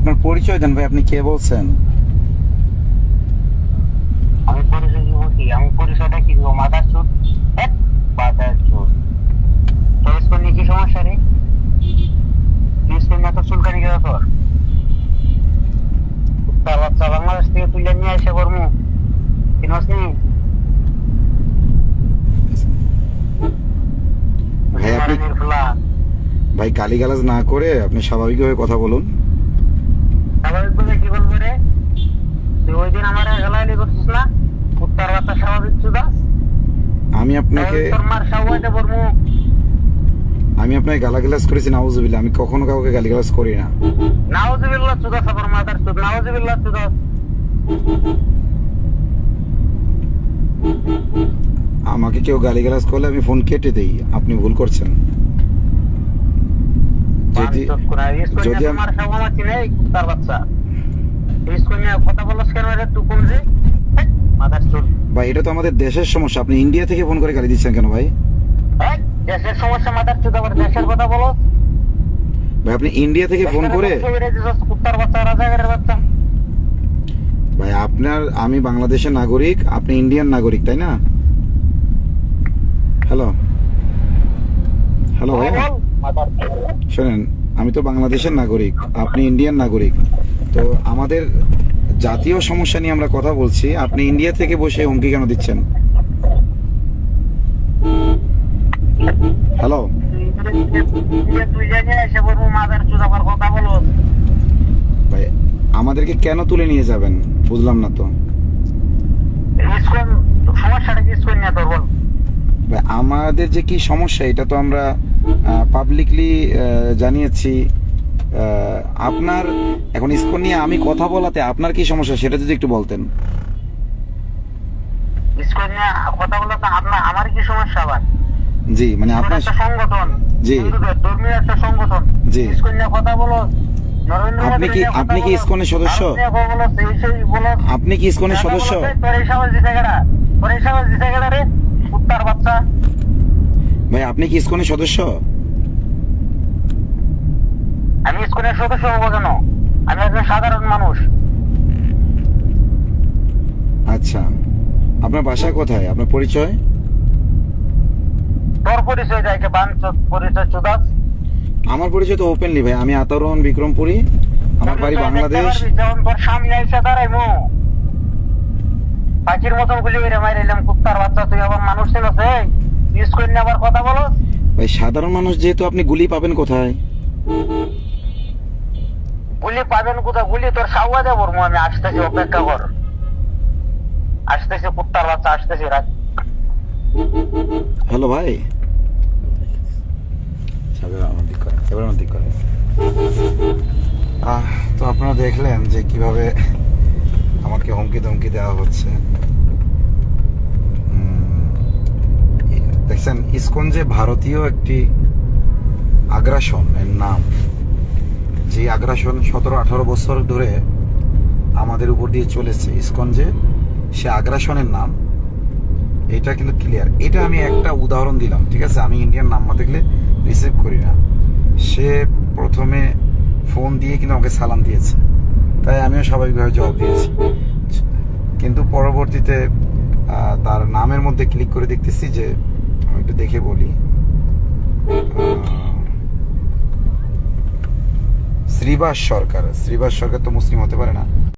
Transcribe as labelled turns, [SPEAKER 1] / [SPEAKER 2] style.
[SPEAKER 1] আপনার পরিচয় দেন ভাই আপনি কে বলছেন?
[SPEAKER 2] আমি পরিচয় দিব কি? আমি পরিচয়টা কি দিব? মাদার চোর? এক মাদার চোর। চয়েস করলে কি সমস্যা রে? চয়েস করলে এত চুলকানি গেল তোর? তার বাচ্চা বাংলাদেশ থেকে তুলে নিয়ে এসে করব চিনস নি?
[SPEAKER 1] ভাই গালিগালাজ না করে আপনি স্বাভাবিকভাবে কথা বলুন।
[SPEAKER 2] স্বাভাবিক বলে কি বলব রে? তুই ওই দিন আমার গালাগালি করছিস না উত্তর বাচ্চা স্বাভাবিক চুদাস
[SPEAKER 1] আমি আপনাকে
[SPEAKER 2] তোর মার সাবাইতে বলব
[SPEAKER 1] আমি আপনাকে গালাগালাজ করেছি নাউজুবিল্লাহ। আমি কখনো কাউকে গালিগালাজ করি না।
[SPEAKER 2] নাউজুবিল্লাহ চুদাস আবার মাথার চুদ নাউজুবিল্লাহ চুদাস
[SPEAKER 1] আমাকে কেউ গালিগালাজ করলে আমি ফোন কেটে দেই আপনি ভুল করছেন। যদি যদি আম-
[SPEAKER 2] তোমার সব আমার চিনে তার বাচ্চা। কথা বলছ কেন রে তুই কোন রে
[SPEAKER 1] ভাই এটা তো আমাদের দেশের সমস্যা। আপনি ইন্ডিয়া থেকে ফোন করে গালি দিচ্ছেন কেন ভাই?
[SPEAKER 2] দেশের সমস্যা মাথার চুদ আবার দেশের কথা বলো।
[SPEAKER 1] ভাই আপনি ইন্ডিয়া থেকে ফোন করে
[SPEAKER 2] কুত্তার বাচ্চা রাজাগারের বাচ্চা।
[SPEAKER 1] ভাই আপনার আমি বাংলাদেশের নাগরিক আপনি ইন্ডিয়ান নাগরিক তাই না? হ্যালো হ্যালো ভাই। শোনেন, আমি তো বাংলাদেশের নাগরিক, আপনি ইন্ডিয়ান নাগরিক। তো আমাদের জাতীয় সমস্যা নিয়ে আমরা কথা বলছি, আপনি ইন্ডিয়া থেকে বসে হুমকি কেন দিচ্ছেন? হ্যালো? ভাই, আমাদেরকে কেন তুলে নিয়ে যাবেন? বুঝলাম না তো।
[SPEAKER 2] সমস্যাটা কি
[SPEAKER 1] আমাদের যে কি সমস্যা এটা তো আমরা পাবলিকলি জানিয়েছি। আপনার এখন ইসকন নিয়ে আমি কথা বলাতে আপনার কি সমস্যা সেটা যদি একটু বলতেন।
[SPEAKER 2] স্কুল নিয়ে কথা বলো তো আপনার আমার কি সমস্যা আবার?
[SPEAKER 1] জি মানে
[SPEAKER 2] আপনার সংগঠন।
[SPEAKER 1] জি।
[SPEAKER 2] ধর্মীয় একটা সংগঠন।
[SPEAKER 1] জি।
[SPEAKER 2] স্কুল নিয়ে কথা বলো
[SPEAKER 1] আপনি কি- আপনি কি ইসকনের সদস্য? আপনি কি ইসকনের সদস্য?
[SPEAKER 2] তোর? কুত্তার বাচ্চা।
[SPEAKER 1] ভাই আপনি কি ইসকনের সদস্য?
[SPEAKER 2] আমি স্কুলের সদস্য হব কেন? আমি একজন সাধারণ মানুষ।
[SPEAKER 1] আচ্ছা আপনার বাসা কোথায়? আপনার পরিচয়?
[SPEAKER 2] তোর পরিচয় যাইকে বান পরিচয় চুদাস
[SPEAKER 1] আমার পরিচয় তো ওপেনলি ভাই। আমি আতাউর রহমান বিক্রমপুরী। আমার বাড়ি বাংলাদেশ।
[SPEAKER 2] যখন তোর সামনে এসে দাঁড়াইমু। পাখির মতন গুলি মেরে মাইরাইলাম কুত্তার বাচ্চা তুই আবার মানুষ ছিল সে স্কুল নিয়ে আবার কথা বলো।
[SPEAKER 1] ভাই সাধারণ মানুষ যেহেতু আপনি গুলি পাবেন কোথায়?
[SPEAKER 2] গুলি পাবেন কোথায়? গুলি তোর সাউয়া দেবো আমি আসতেছি অপেক্ষা কর। আসতেছি কুত্তার বাচ্চা আসতেছি রাখ।
[SPEAKER 1] হ্যালো ভাই। এবার আমার দিক। আহ, তো আপনারা দেখলেন যে কীভাবে আমাকে হুমকি ধমকি দেওয়া হচ্ছে। দেখছেন, ইসকন যে ভারতীয় একটি আগ্রাসন, এর নাম, যে আগ্রাসন সতেরো আঠারো বছর ধরে আমাদের উপর দিয়ে চলেছে। ইসকন যে, সে আগ্রাসনের নাম, এটা কিন্তু ক্লিয়ার এটা আমি একটা উদাহরণ দিলাম, ঠিক আছে? আমি ইন্ডিয়ান নাম্বার দেখলে রিসিভ করি না। সে প্রথমে ফোন দিয়ে কিন্তু আমাকে সালাম দিয়েছে। তাই আমিও স্বাভাবিকভাবে জবাব দিয়েছি। কিন্তু পরবর্তীতে তার নামের মধ্যে ক্লিক করে দেখতেছি যে, আমি একটু দেখে বলি। শ্রীবাস সরকার। শ্রীবাস সরকার তো মুসলিম হতে পারে না।